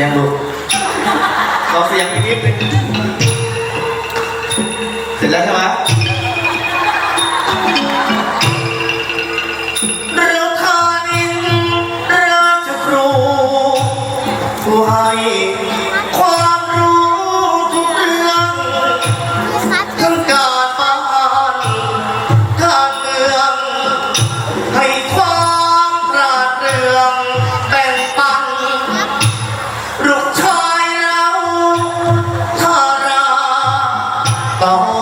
ยังลูกเราเสียงนิดนึงเสร็จแล้วใช่ไหม ให้ความรู้ทุกเรื่องทั้งการบ้านการเมือง ให้ความราเรื่งแบ่งปันลูกชายเราทาราต่อ